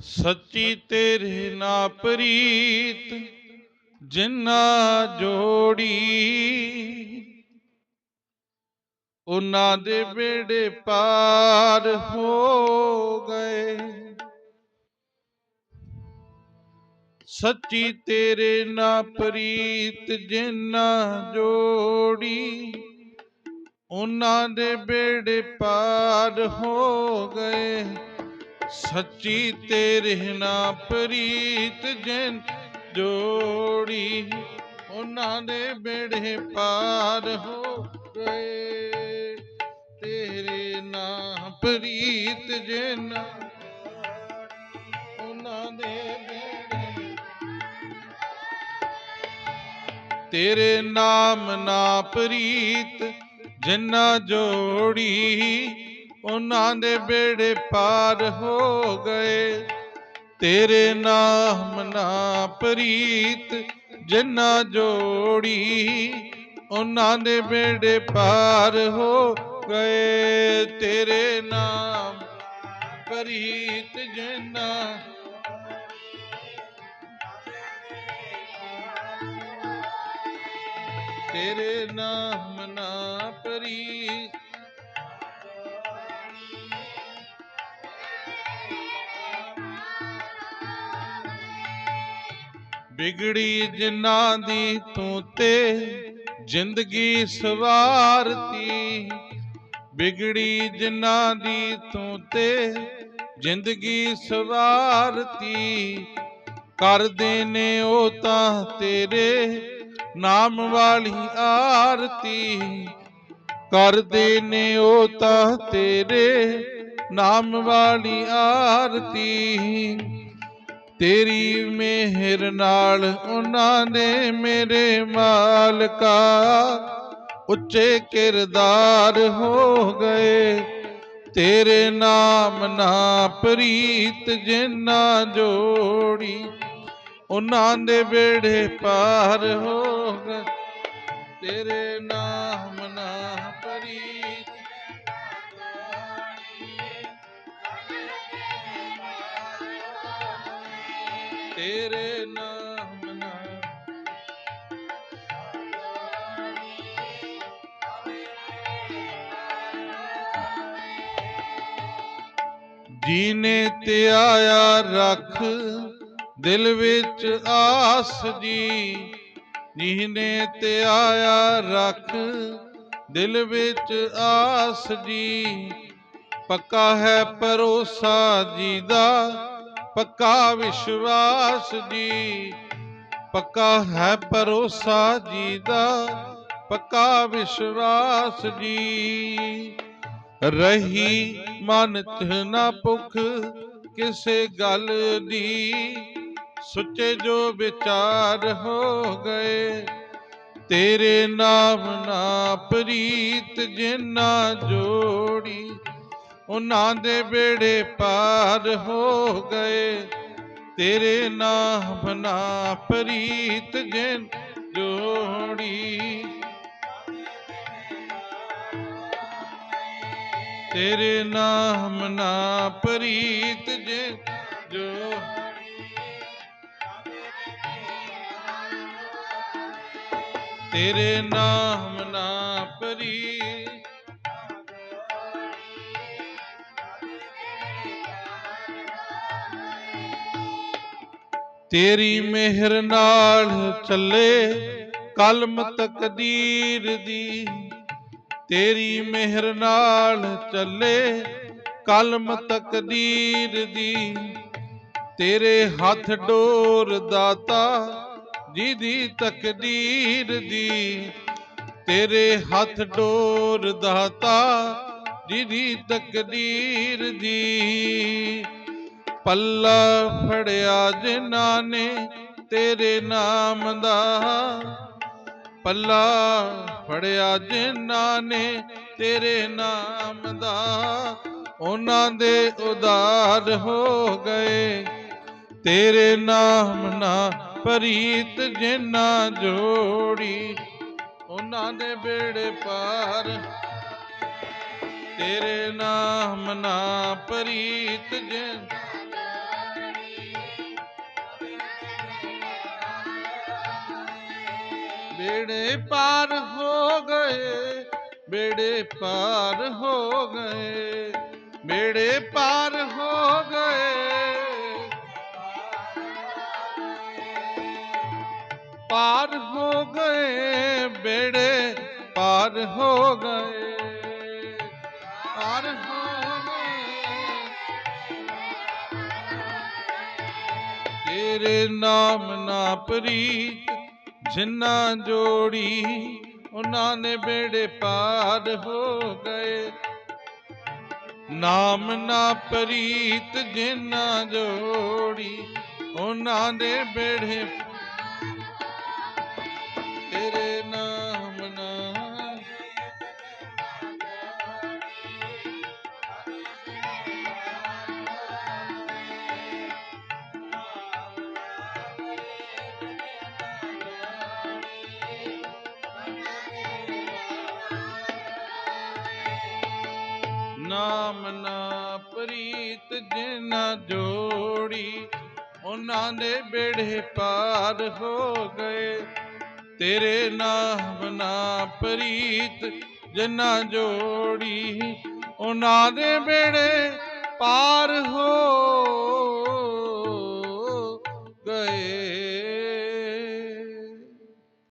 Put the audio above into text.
ਸੱਚੀ ਤੇਰੇ ਨਾ ਪ੍ਰੀਤ, ਜਿੰਨਾ ਜੋੜੀ। ਉਹਨਾਂ ਦੇ ਬੇੜੇ ਪਾਰ ਹੋ ਗਏ। ਸੱਚੀ ਤੇਰੇ ਨਾ ਪ੍ਰੀਤ, ਜਿੰਨਾ ਜੋੜੀ। ਉਹਨਾਂ ਦੇ ਬੇੜੇ ਪਾਰ ਹੋ ਗਏ। ਸੱਚੀ ਤੇਰੇ ਨਾ ਪ੍ਰੀਤ ਜਿਨ ਜੋੜੀ ਉਹਨਾਂ ਦੇ ਬੇੜੇ ਪਾਰ ਹੋ ਗਏ। ਤੇਰੇ ਨਾ ਪ੍ਰੀਤ ਜਿਨ ਉਹਨਾਂ ਦੇ ਬੇੜੇ ਤੇਰੇ ਨਾਮ ਨਾ ਪ੍ਰੀਤ ਜਿੰਨਾ ਜੋੜੀ ਉਹਨਾਂ ਦੇ ਬੇੜੇ ਪਾਰ ਹੋ ਗਏ। ਤੇਰੇ ਨਾਮ ਨਾ ਪ੍ਰੀਤ, ਜਿੰਨਾ ਜੋੜੀ ਉਹਨਾਂ ਦੇ ਬੇੜੇ ਪਾਰ ਹੋ ਗਏ। ਤੇਰੇ ਨਾਮ ਪ੍ਰੀਤ, ਜਿੰਨਾ ਤੇਰੇ ਨਾਮ ਨਾ ਪ੍ਰੀਤ ਬਿਗੜੀ ਜਿਨ੍ਹਾਂ ਦੀ ਤੂੰ ਤੇ ਜ਼ਿੰਦਗੀ ਸਵਾਰਤੀ। ਬਿਗੜੀ ਜਿਨ੍ਹਾਂ ਦੀ ਤੂੰ ਤੇ ਜ਼ਿੰਦਗੀ ਸਵਾਰਤੀ। ਕਰਦੇ ਨੇ ਉਹ ਤਾਂ ਤੇਰੇ ਨਾਮ ਵਾਲੀ ਆਰਤੀ। ਕਰਦੇ ਨੇ ਉਹ ਤਾਂ ਤੇਰੇ ਨਾਮ ਵਾਲੀ ਆਰਤੀ। ਤੇਰੀ ਮਿਹਰ ਨਾਲ ਉਹਨਾਂ ਨੇ ਮੇਰੇ ਮਾਲਕਾ ਉੱਚੇ ਕਿਰਦਾਰ ਹੋ ਗਏ। ਤੇਰੇ ਨਾਮ ਨਾ ਪ੍ਰੀਤ ਜਿੰਨਾ ਜੋੜੀ, ਉਹਨਾਂ ਦੇ ਬੇੜੇ ਪਾਰ ਹੋ ਗਏ। ਤੇਰੇ ਨਾਮ ਤੇਰੇ ਨਾਮ ਨਾ ਜੀਨੇ ਤੇ ਆਇਆ ਰੱਖ, ਦਿਲ ਵਿੱਚ ਆਸ ਜੀ। ਜੀਨੇ ਤੇ ਆਇਆ ਰੱਖ, ਦਿਲ ਵਿੱਚ ਆਸ ਜੀ। ਪੱਕਾ ਹੈ ਭਰੋਸਾ ਜੀ ਦਾ। ਪੱਕਾ ਵਿਸ਼ਵਾਸ ਜੀ, ਪੱਕਾ ਹੈ ਭਰੋਸਾ ਜੀ ਦਾ, ਪੱਕਾ ਵਿਸ਼ਵਾਸ ਜੀ। ਰਹੀ ਮਨ ਚ ਨਾ ਭੁਖ ਕਿਸੇ ਗੱਲ ਦੀ, ਸੁੱਚੇ ਜੋ ਵਿਚਾਰ ਹੋ ਗਏ, ਤੇਰੇ ਨਾਮ ਨਾ ਪ੍ਰੀਤ ਜਿਨਾ ਜੋੜੀ। ਉਹਨਾਂ ਦੇ ਬੇੜੇ ਪਾਰ ਹੋ ਗਏ। ਤੇਰੇ ਨਾਮ ਨਾ ਪ੍ਰੀਤ ਜਿਨ ਜੋੜੀ। ਤੇਰੇ ਨਾਮ ਨਾ ਪ੍ਰੀਤ ਜਿਨ ਜੋ ਤੇਰੇ ਨਾਮ ਨਾ ਪ੍ਰੀਤ ਤੇਰੀ ਮਿਹਰ ਨਾਲ ਚੱਲੇ ਕਲਮ ਤਕਦੀਰ ਦੀ। ਤੇਰੀ ਮਿਹਰ ਨਾਲ ਚੱਲੇ ਕਲਮ ਤਕਦੀਰ ਦੀ। ਤੇਰੇ ਹੱਥ ਡੋਰ ਦਾਤਾ ਜਿਹਦੀ ਤਕਦੀਰ ਦੀ। ਤੇਰੇ ਹੱਥ ਡੋਰ ਦਾਤਾ ਜਿਹਦੀ ਤਕਦੀਰ ਦੀ। ਪੱਲਾ ਫੜਿਆ ਜਿਨ੍ਹਾਂ ਨੇ ਤੇਰੇ ਨਾਮ ਦਾ। ਪੱਲਾ ਫੜਿਆ ਜਿਨ੍ਹਾਂ ਨੇ ਤੇਰੇ ਨਾਮ ਦਾ। ਉਹਨਾਂ ਦੇ ਉਦਾਰ ਹੋ ਗਏ। ਤੇਰੇ ਨਾਮ ਨਾ ਪ੍ਰੀਤ ਜਿਨ੍ਹਾਂ ਜੋੜੀ। ਉਹਨਾਂ ਦੇ ਬੇੜੇ ਪਾਰ। ਤੇਰੇ ਨਾਮ ਨਾ ਪ੍ਰੀਤ ਜਿਨ ਬੇੜੇ ਪਾਰ ਹੋ ਗਏ, ਬੇੜੇ ਪਾਰ ਹੋ ਗਏ, ਬੇੜੇ ਪਾਰ ਹੋ ਗਏ। ਪਾਰ ਹੋ ਗਏ, ਬੇੜੇ ਪਾਰ ਹੋ ਗਏ। ਪਾਰ ਹੋ ਗਏ। ਤੇਰੇ ਨਾਮ ਨਾ ਪ੍ਰੀਤ ਜਿੰਨਾ ਜੋੜੀ ਉਹਨਾਂ ਨੇ ਬੇੜੇ ਪਾਰ ਹੋ ਗਏ। ਨਾਮ ਨਾ ਪ੍ਰੀਤ ਜਿੰਨਾ ਜੋੜੀ ਉਹਨਾਂ ਦੇ ਬੇੜੇ ਤੇਰੇ ਨਾਮ ਨਾਮ ਨਾ ਪ੍ਰੀਤ ਜਿਨਾ ਜੋੜੀ, ਉਹਨਾਂ ਦੇ ਬੇੜੇ ਪਾਰ ਹੋ ਗਏ। ਤੇਰੇ ਨਾਮ ਨਾ ਪ੍ਰੀਤ ਜਿਨਾ ਜੋੜੀ, ਉਹਨਾਂ ਦੇ ਬੇੜੇ ਪਾਰ ਹੋ